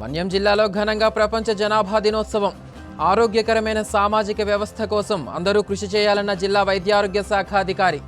మన్యం జిల్లాలో ఘనంగా ప్రపంచ జనాభా దినోత్సవం. ఆరోగ్యకరమైన సామాజిక వ్యవస్థ కోసం అందరూ కృషి చేయాలన్న జిల్లా వైద్యారోగ్య శాఖ అధికారి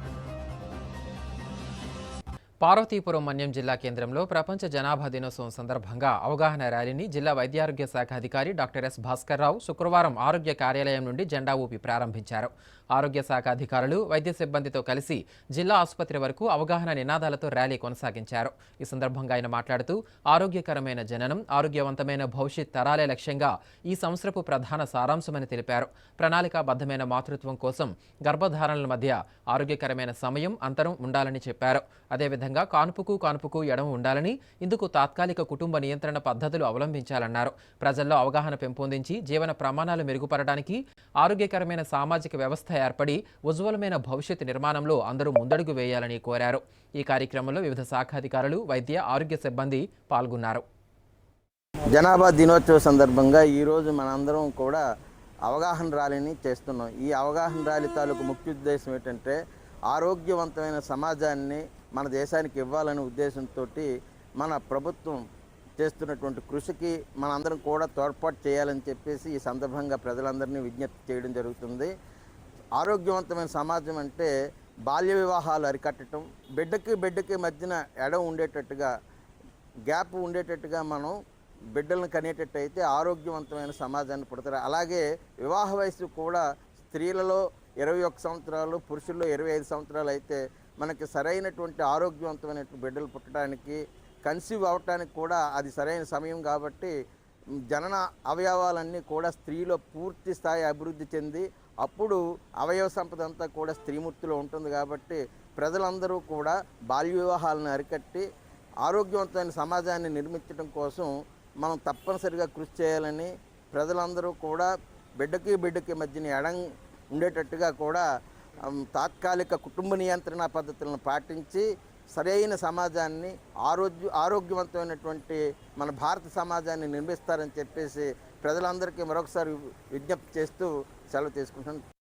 పార్వతీపురం మన్యం జిల్లా కేంద్రంలో ప్రపంచ జనాభా దినోత్సవం సందర్భంగా అవగాహన ర్యాలీని జిల్లా వైద్యారోగ్య శాఖ అధికారి డాక్టర్ ఎస్ భాస్కర్ రావు శుక్రవారం ఆరోగ్య కార్యాలయం నుండి జెండా ఊపి ప్రారంభించారు. ఆరోగ్య శాఖ అధికారులు వైద్య సిబ్బందితో కలిసి జిల్లా ఆసుపత్రి వరకు అవగాహన నినాదాలతో ర్యాలీ కొనసాగించారు. ఈ సందర్భంగా ఆయన మాట్లాడుతూ ఆరోగ్యకరమైన జననం ఆరోగ్యవంతమైన భవిష్యత్ తరాలే లక్ష్యంగా ఈ సంవత్సరపు ప్రధాన సారాంశమని తెలిపారు. ప్రణాళికాబద్ధమైన మాతృత్వం కోసం గర్భధారణల మధ్య ఆరోగ్యకరమైన సమయం అంతరం ఉండాలని చెప్పారు. అదేవిధంగా కానుపుకు కానుపుకు ఎడమ ఉండాలని ఇందుకు తాత్కాలిక కుటుంబ నియంత్రణ పద్ధతులు అవలంబించాలన్నారు. ప్రజల్లో అవగాహన పెంపొందించి జీవన ప్రమాణాలు మెరుగుపడడానికి ఆరోగ్యకరమైన సామాజిక వ్యవస్థ ఏర్పడి ఉజ్వలమైన భవిష్యత్తు నిర్మాణంలో అందరూ ముందడుగు వేయాలని కోరారు. ఈ కార్యక్రమంలో వివిధ శాఖాధికారులు వైద్య ఆరోగ్య సిబ్బంది పాల్గొన్నారు. జనాభా దినోత్సవ సందర్భంగా ఈరోజు మనందరం కూడా అవగాహన ర్యాలీని చేస్తున్నాం. ఈ అవగాహన ర్యాలీ తాలూకు ముఖ్య ఉద్దేశం ఏంటంటే ఆరోగ్యవంతమైన సమాజాన్ని మన దేశానికి ఇవ్వాలనే ఉద్దేశంతో మన ప్రభుత్వం చేస్తున్నటువంటి కృషికి మనందరం కూడా తోడ్పాటు చేయాలని చెప్పేసి ఈ సందర్భంగా ప్రజలందరినీ విజ్ఞప్తి చేయడం జరుగుతుంది. ఆరోగ్యవంతమైన సమాజం అంటే బాల్య వివాహాలు అరికట్టడం బిడ్డకి బిడ్డకి మధ్యన ఎడం ఉండేటట్టుగా గ్యాప్ ఉండేటట్టుగా మనం బిడ్డలను కనేటట్టు అయితే ఆరోగ్యవంతమైన సమాజాన్ని పుడతారు. అలాగే వివాహ వయసు కూడా స్త్రీలలో ఇరవై ఒక్క సంవత్సరాలు పురుషుల్లో ఇరవై ఐదు సంవత్సరాలు అయితే మనకి సరైనటువంటి ఆరోగ్యవంతమైన బిడ్డలు పుట్టడానికి కన్సీవ్ అవటానికి కూడా అది సరైన సమయం కాబట్టి జనన అవయవాలన్నీ కూడా స్త్రీలో పూర్తి స్థాయి అభివృద్ధి చెంది అప్పుడు అవయవ సంపద అంతా కూడా స్త్రీమూర్తిలో ఉంటుంది కాబట్టి ప్రజలందరూ కూడా బాల్య వివాహాలను అరికట్టి ఆరోగ్యవంతమైన సమాజాన్ని నిర్మించడం కోసం మనం తప్పనిసరిగా కృషి చేయాలని ప్రజలందరూ కూడా బిడ్డకి బిడ్డకి మధ్యన ఎడం ఉండేటట్టుగా కూడా తాత్కాలిక కుటుంబ నియంత్రణ పద్ధతులను పాటించి సరైన సమాజాన్ని ఆరోగ్య ఆరోగ్యవంతమైనటువంటి మన భారత సమాజాన్ని నిర్మిస్తారని చెప్పేసి ప్రజలందరికీ మరొకసారి విజ్ఞప్తి చేస్తూ సెలవు తీసుకుంటాను